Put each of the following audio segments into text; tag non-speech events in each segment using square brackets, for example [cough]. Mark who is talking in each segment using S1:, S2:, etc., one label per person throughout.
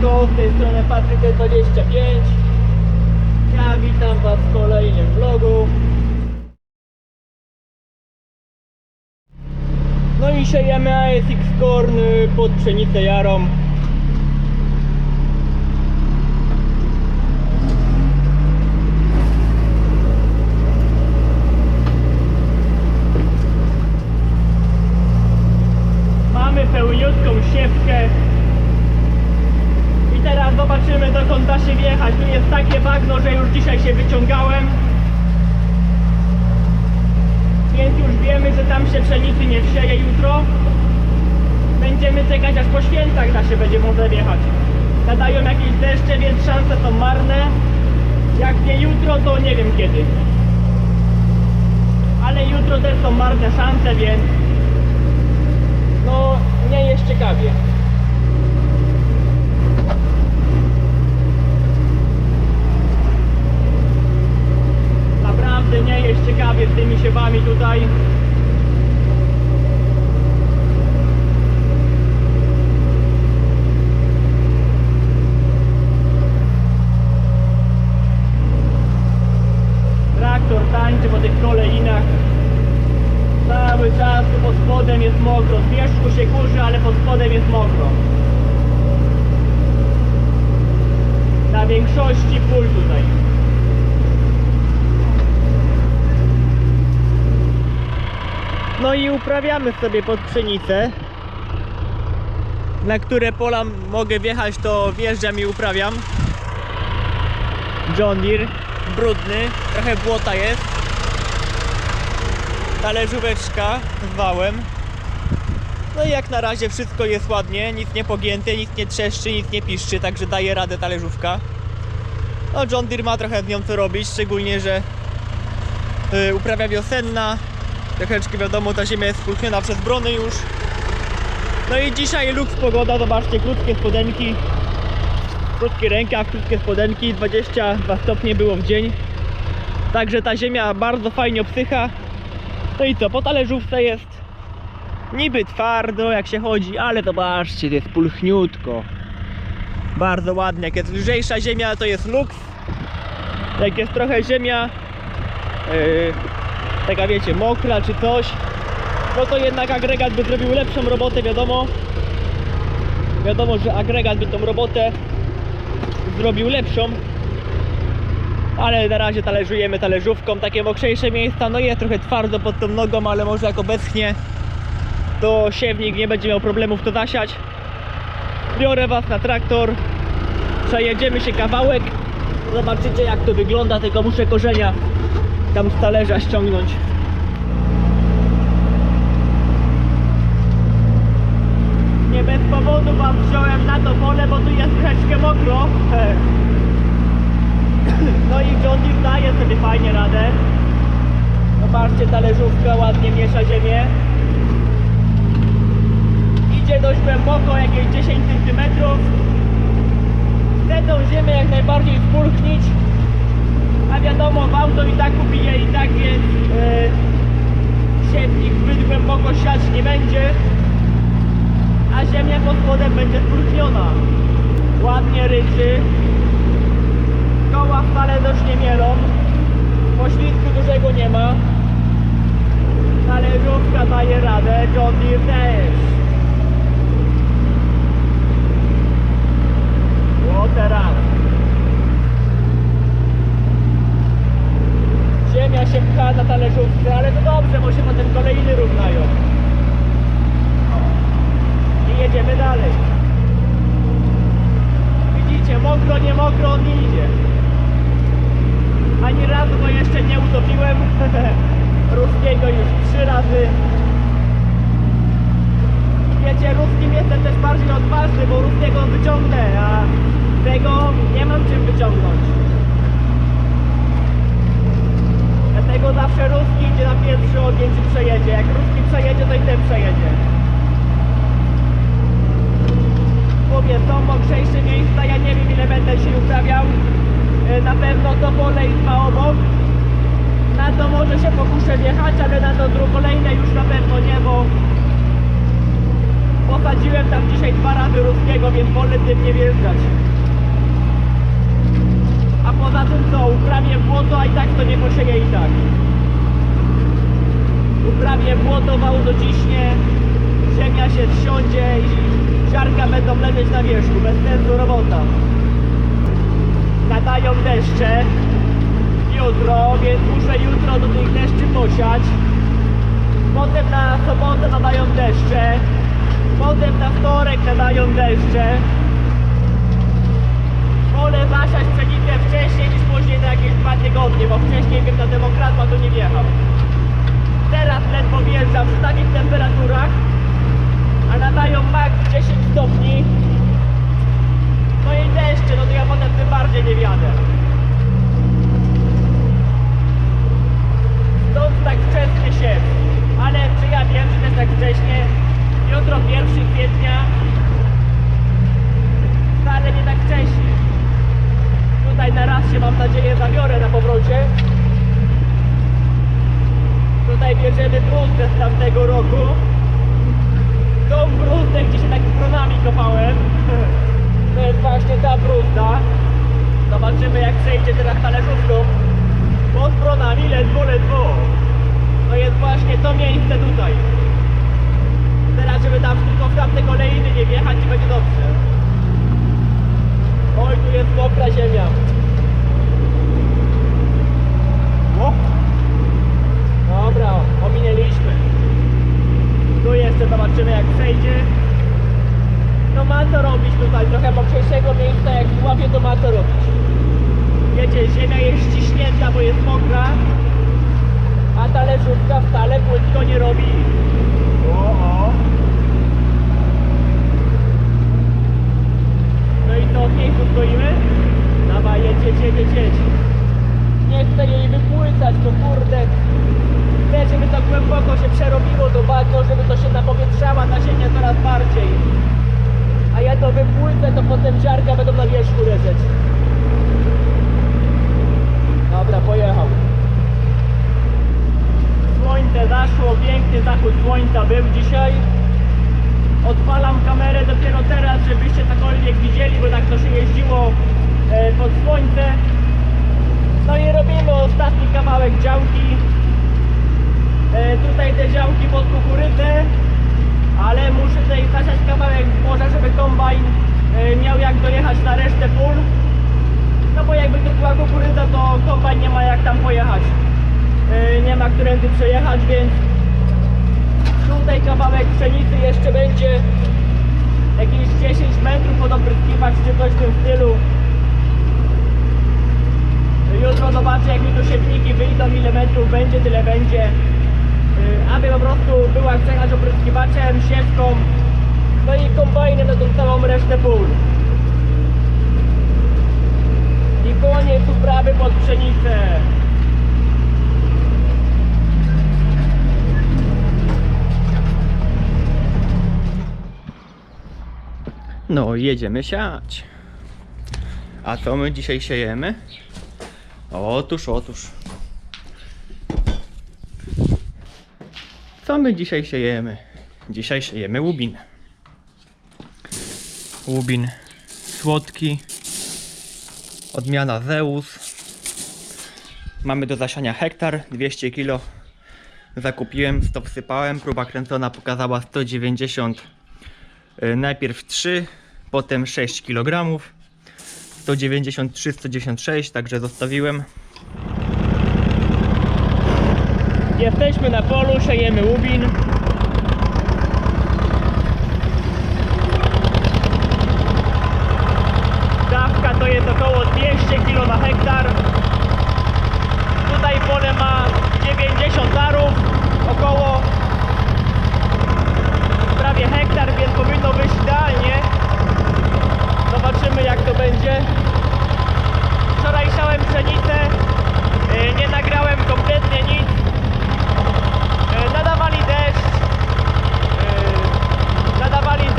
S1: Siemanko, z tej strony Patryk25 Ja witam Was w kolejnym vlogu. No i siejemy ASX Corn pod pszenicę jarą Mamy pełniutką siewkę i teraz dokąd da się wjechać. Tu jest takie bagno, że już dzisiaj się wyciągałem. Więc już wiemy, że tam się pszenicy nie wsieje jutro. Będziemy czekać aż po świętach da się będzie można wjechać. Nadają jakieś deszcze, więc szanse są marne. Jak nie jutro, to nie wiem kiedy. Ale jutro też są marne szanse, więc no nie jest ciekawie. Naprawdę nie jest ciekawie z tymi siewami tutaj. Traktor tańczy po tych kolejnach. Cały czas tu pod spodem jest mokro. Z wierzchu się kurzy, ale pod spodem jest mokro. Na większości pól tutaj. No i uprawiamy sobie pod pszenicę. Na które pola mogę wjechać, to wjeżdżam i uprawiam. John Deere, brudny, trochę błota jest talerzóweczka z wałem. No i jak na razie wszystko jest ładnie, nic nie pogięte, nic nie trzeszczy, nic nie piszczy, także daje radę talerzówka. No John Deere ma trochę z nią co robić, szczególnie, że y, uprawia wiosenna. Troszeczkę wiadomo, ta ziemia jest spulchniona przez brony już. No i dzisiaj luks pogoda, zobaczcie, krótkie spodenki. Krótki rękaw, krótkie spodenki, 22 stopnie było w dzień. Także ta ziemia bardzo fajnie obsycha. No i co, po talerzówce jest niby twardo jak się chodzi, ale zobaczcie, jest pulchniutko. Bardzo ładnie, jak jest lżejsza ziemia to jest luks. Jak jest trochę ziemia yy, taka wiecie, mokra czy coś, no to jednak agregat by zrobił lepszą robotę, wiadomo. Wiadomo, że agregat by tą robotę zrobił lepszą ale na razie talerzujemy talerzówką, takie mokrzejsze miejsca, no jest trochę twardo pod tą nogą, ale może jak obecnie to siewnik nie będzie miał problemów to zasiać. Biorę Was na traktor, przejedziemy się kawałek, zobaczycie jak to wygląda, tylko muszę korzenia tam z talerza ściągnąć. Nie bez powodu Was wziąłem na to pole, bo tu jest troszeczkę mokro. [clears throat] No i John Deere daje sobie fajnie radę. Zobaczcie, talerzówka ładnie miesza ziemię. Idzie dość głęboko, jakieś 10 cm. Chcę tą ziemię jak najbardziej spulchnić. A wiadomo, w auto i tak ubije i tak, więc e, siewnik zbyt głęboko siać nie będzie. A ziemia pod spodem będzie spulchniona. Ładnie ryczy. Koła wcale dość nie mielą. Poślizgu dużego nie ma. Talerzówka daje radę, John Deere też. O teraz. Ziemia się pcha na talerzówce, ale to dobrze, bo się potem kolejny równają. I jedziemy dalej. Widzicie, mokro, nie mokro, on nie idzie. Ani razu go jeszcze nie utopiłem. na pewno to pole i dwa obok. Na to może się pokuszę wjechać, ale na to kolejne już na pewno nie, bo posadziłem tam dzisiaj dwa razy ruskiego, więc wolę tym nie wjeżdżać. A poza tym co, uprawię błoto, a i tak to nie posieje i tak. Uprawię błoto, wał dociśnie, ziemia się wsiądzie i ziarka będą leżeć na wierzchu, bez sensu robota. Nadają deszcze jutro, więc muszę jutro do tych deszczy posiać. Potem na sobotę nadają deszcze, potem na wtorek nadają deszcze. Wolę zasiać pszenicę wcześniej niż później na jakieś dwa tygodnie, bo wcześniej bym na demokratła to nie wjechał. Teraz ledwo wjeżdżam przy takich temperaturach, a nadają max 10 stopni. No i deszcze, no to ja potem tym bardziej nie wjadę. Stąd tak wczesny siew. Ale czy ja wiem, że też tak wcześnie? Jutro 1 kwietnia. Wcale nie tak wcześnie. Tutaj na raz się mam nadzieję zabiorę na powrocie. Tutaj bierzemy bruzdę z tamtego roku. Tą bruzdę, gdzie się tak pronami kopałem. To jest właśnie ta bruzda. Zobaczymy jak przejdzie teraz talerzówką. Pod bronami ledwo, ledwo. To jest właśnie to miejsce tutaj. Teraz, żeby tam tylko w tamte kolejny nie wjechać i będzie dobrze. Oj, tu jest mokra ziemia. O! Dobra, ominęliśmy. Tu jeszcze zobaczymy jak przejdzie. No ma co robić tutaj, trochę mokrzejszego miejsca jak łapie to ma co robić. Jest ściśnięta, bo jest mokra, a talerzówka wcale płytko nie robi. O, o. No i co, w miejscu stoimy? Dawaj, jedź, jedź, jedź. Nie chcę jej wypłycać, to kurde. Chcę, żeby to głęboko się przerobiło do bagno, żeby to się napowietrzała ta ziemia coraz bardziej. A ja to wypłycę, to potem ziarka będą na wierzchu leżeć. Dobra, pojechał. Słońce zaszło, piękny zachód słońca był dzisiaj. Odpalam kamerę dopiero teraz, żebyście cokolwiek widzieli, bo tak to się jeździło e, pod słońce. No i robimy ostatni kawałek działki. E, tutaj te działki pod kukurydzę, ale muszę tutaj zasiać kawałek zboża, żeby kombajn e, miał jak dojechać na resztę pól. No bo jakby to była kukurydza, nie ma jak tam pojechać. E, nie ma którędy przejechać, więc tutaj kawałek pszenicy jeszcze będzie jakieś 10 metrów pod opryskiwacz czy coś w tym stylu. Jutro zobaczę jak mi tu siewniki wyjdą, ile metrów będzie, tyle będzie. Y, Aby po prostu była przejechać opryskiwaczem, siewką, no i kombajnem na tą całą resztę pól. I koniec uprawy pod pszenicę. No, jedziemy siać. A co my dzisiaj siejemy? Otóż, otóż. Co my dzisiaj siejemy? Dzisiaj siejemy łubin. Łubin słodki. Odmiana Zeus. Mamy do zasiania hektar, 200 kg. Zakupiłem, 100 wsypałem. Próba kręcona pokazała 190 Y, Najpierw 3, potem 6 kg. 193, 196, także zostawiłem. Jesteśmy na polu, siejemy łubin. Dawka to jest około 200 kg na hektar. Pole ma 90 arów, około prawie hektar, więc powinno wyjść idealnie. Zobaczymy jak to będzie. Wczoraj siałem pszenicę, yy, nie nagrałem kompletnie nic. Yy, Nadawali deszcz, yy, nadawali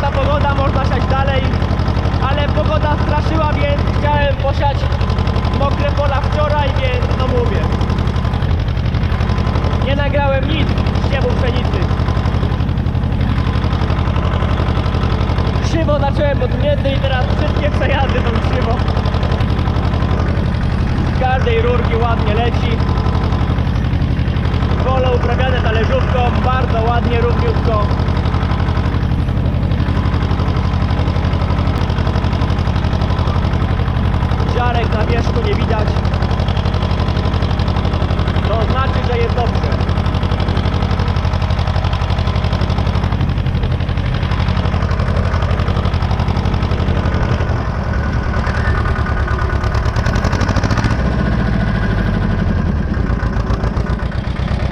S1: piękna pogoda, można siać dalej, ale pogoda straszyła, więc chciałem posiać mokre pola wczoraj, więc no mówię. Nie nagrałem nic z ziemu pszenicy. Krzywo zacząłem od miedny i teraz wszystkie przejazdy są krzywo. Z każdej rurki ładnie leci. Pole uprawiane talerzówką, bardzo ładnie, równiutko. Na wierzchu nie widać. To znaczy, że jest dobrze.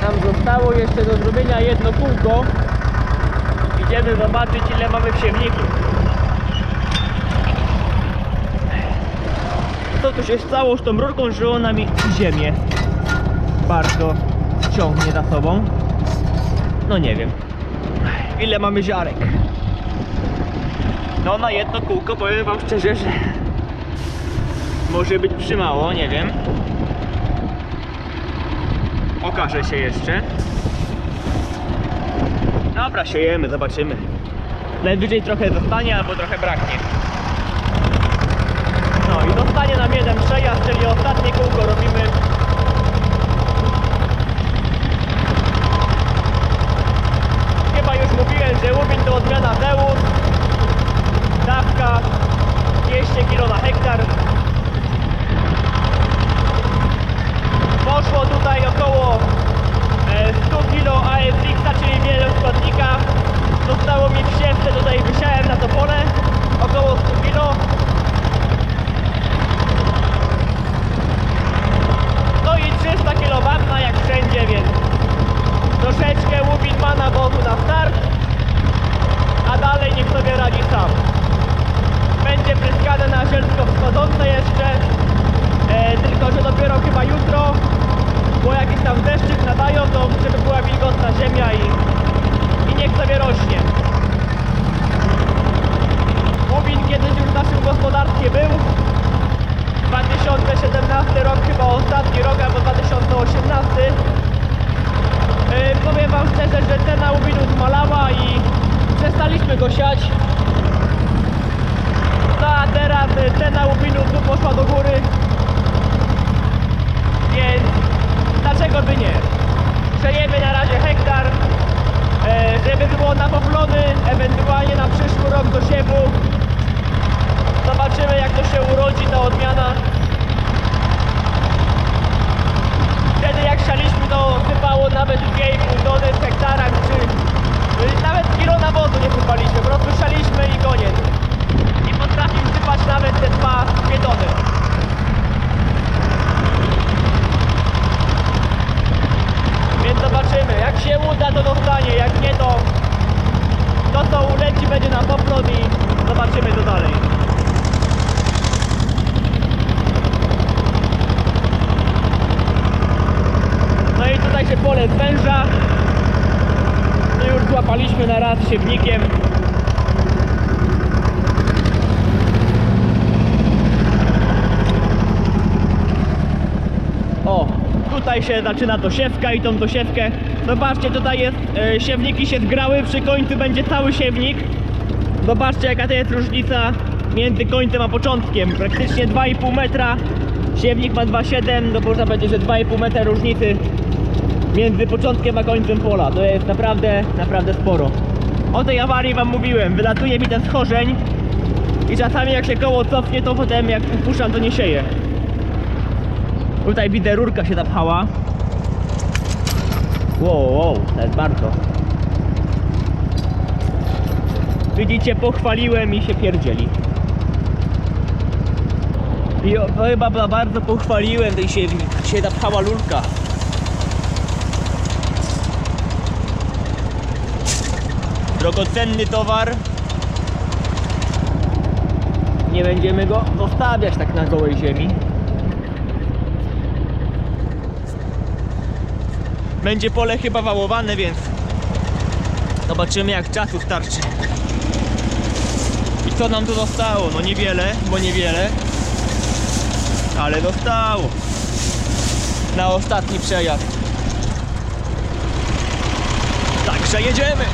S1: Nam zostało jeszcze do zrobienia jedno kółko. Idziemy zobaczyć ile mamy w siewniku. Co się stało z tą rurką, że ona mi ziemię bardzo ciągnie za sobą? No nie wiem. Ile mamy ziarek? No na jedno kółko powiem wam szczerze, że może być przymało, nie wiem. Okaże się jeszcze. Dobra, siejemy, zobaczymy. Najwyżej trochę zostanie albo trochę braknie. Zostanie nam jeden przejazd, czyli ostatnie kółko robimy. Chyba już mówiłem, że Łubin to odmiana Zeus. Dawka 200 kg na hektar. Poszło tutaj około e, 100 kg ASX, czyli wieloskładnika. Zostało mi w siewce, tutaj wysiałem na to pole około 100 kg. No i 300 kW jak wszędzie, więc troszeczkę Łubin ma nawozu na start, a dalej niech sobie radzi sam. Będzie pryskane na zielsko wschodzące jeszcze, e, tylko że dopiero chyba jutro, bo jakiś tam deszczyk nadają, to żeby była wilgotna ziemia i, i niech sobie rośnie. Łubin kiedyś już w naszym gospodarstwie był, 2017 rok chyba ostatni rok, albo 2018 Yy, Powiem wam szczerze, że cena łubinu zmalała i przestaliśmy go siać No a teraz y, cena łubinu tu poszła do góry Więc dlaczego by nie? Przejemy na razie hektar yy, Żeby było na poplony, ewentualnie na przyszły rok do siewu Zobaczymy jak to się urodzi ta odmiana. Wtedy jak sialiśmy to sypało nawet 2,5 tony w hektarach, czy y, nawet kilo nawozu nie sypaliśmy, po prostu sialiśmy i koniec. I potrafił sypać nawet te 2, 2 tony. Więc zobaczymy, jak się uda to dostanie, jak nie to to uleci będzie na poplon i zobaczymy to dalej. No i tutaj się pole zwęża. No już złapaliśmy na raz siewnikiem. O, tutaj się zaczyna dosiewka i tą dosiewkę. Zobaczcie, tutaj jest, e, siewniki się zgrały, przy końcu będzie cały siewnik. Zobaczcie jaka to jest różnica między końcem a początkiem. Praktycznie 2,5 metra. Siewnik ma 2,7, to można powiedzieć, że 2,5 metra różnicy między początkiem a końcem pola. To jest naprawdę, naprawdę sporo. O tej awarii wam mówiłem, wylatuje mi ten schorzeń i czasami jak się koło cofnie, to potem jak puszczam, to nie sieje. Tutaj widzę rurka się zapchała. Wow, wow, to jest bardzo. Widzicie, pochwaliłem i się pierdzieli. I chyba ba- bardzo pochwaliłem tej siewnik. Się zapchała lurka. Drogocenny towar. Nie będziemy go zostawiać tak na gołej ziemi. Będzie pole chyba wałowane, więc zobaczymy jak czasu starczy. I co nam tu zostało? No niewiele, bo niewiele. Ale zostało. Na ostatni przejazd. Także jedziemy!